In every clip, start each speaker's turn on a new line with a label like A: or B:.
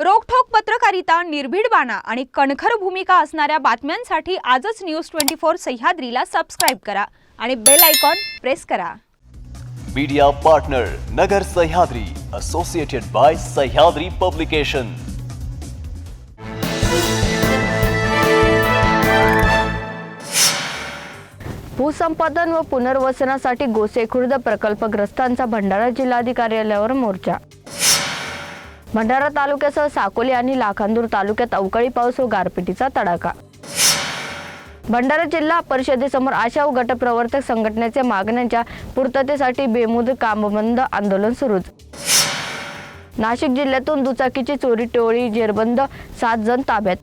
A: रोखठोक पत्रकारिता निर्भीड बाणा आणि कणखर भूमिका असणाऱ्या बातम्यांसाठी आजच न्यूज ट्वेंटी फोर सह्याद्रीला सबस्क्राईब करा आणि बेल आयकॉन प्रेस करा.
B: Media partner Nagar Sahyadri associated by Sahyadri publication
C: भूसंपादन व पुनर्वसनासाठी गोसेखुर्द प्रकल्पग्रस्तांचा भंडारा जिल्हाधिकार्यालयावर मोर्चा. भंडारा तालुक्यासह साकोली आणि लाखांदूर तालुक्यात अवकाळी पाऊस व गारपिटीचा तडाखा. भंडारा जिल्हा परिषदेसमोर आशा व गटप्रवर्तक संघटनेच्या मागण्यांच्या पूर्ततेसाठी बेमुद कामबंद आंदोलन सुरूच. नाशिक जिल्ह्यातून दुचाकीची चोरी टोळी जेरबंद सात जण ताब्यात.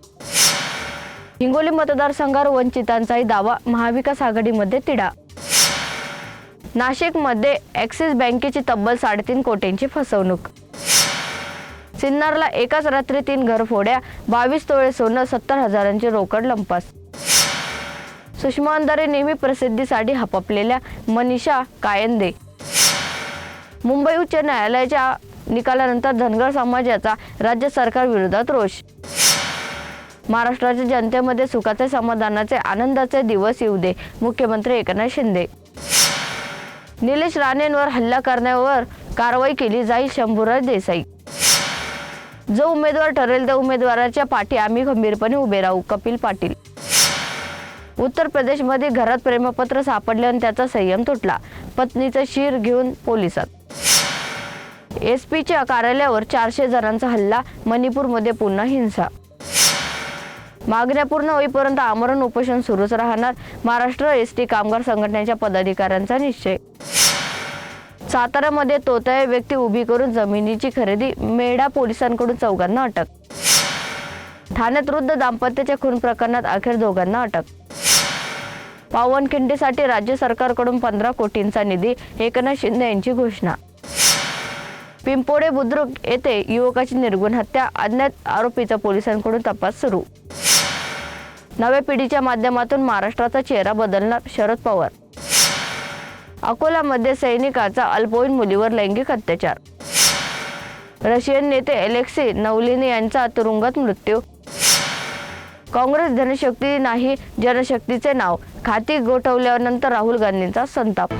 C: हिंगोली मतदारसंघावर वंचितांचाही दावा महाविकास आघाडीमध्ये तिढा. नाशिकमध्ये ॲक्सिस बँकेची तब्बल साडेतीन कोटींची फसवणूक. सिन्नरला एकाच रात्री तीन घरफोड्या बावीस तोळे सोनं सत्तर हजारांची रोकड लंपास. सुषमा अंधारे नेहमी प्रसिद्धीसाठी हपपलेल्या मनीषा कायंदे. मुंबई उच्च न्यायालयाच्या निकालानंतर धनगर समाजाचा राज्य सरकार विरोधात रोष. महाराष्ट्राच्या जनतेमध्ये सुखाचे समाधानाचे आनंदाचे दिवस येऊ दे. मुख्यमंत्री एकनाथ शिंदे. निलेश राणेंवर हल्ला करण्यावर कारवाई केली जाईल शंभूराज देसाई. जो उमेदवार ठरेल त्या उमेदवाराच्या पाठी आम्ही खंबीरपणे उभे राहू. कपिल पाटील. उत्तर प्रदेशमध्ये घरात प्रेमपत्र सापडले आणि त्याचा संयम तुटला. पत्नीचं शिर घेऊन पोलिसात. एस पीच्या कार्यालयावर चारशे जणांचा हल्ला. मणिपूरमध्ये पुन्हा हिंसा. मागण्या पूर्ण होईपर्यंत आमरण उपोषण सुरूच राहणार. महाराष्ट्र एस टी कामगार संघटनेच्या पदाधिकाऱ्यांचा निश्चय. साताऱ्यामध्ये तोतया व्यक्ती उभी करून जमिनीची खरेदी मेढा पोलिसांकडून चौघांना अटक. ठाण्यात वृद्ध दाम्पत्याच्या खून प्रकरणात अखेर दोघांना अटक. पावनखिंडीसाठी राज्य सरकारकडून पंधरा कोटींचा निधी एकनाथ शिंदे यांची घोषणा. पिंपोडे बुद्रुक येथे युवकाची निर्गुण हत्या अज्ञात आरोपीचा पोलिसांकडून तपास सुरू. नव्या पिढीच्या माध्यमातून महाराष्ट्राचा चेहरा बदलणार शरद पवार. अकोलामध्ये सैनिकाचा अल्पवयीन मुलीवर लैंगिक अत्याचार. रशियन नेते एलेक्सी नवलिनी यांचा तुरुंगात मृत्यू. काँग्रेस जनशक्ती नाही जनशक्तीचे नाव. खाती गोठवल्यानंतर राहुल गांधींचा संताप.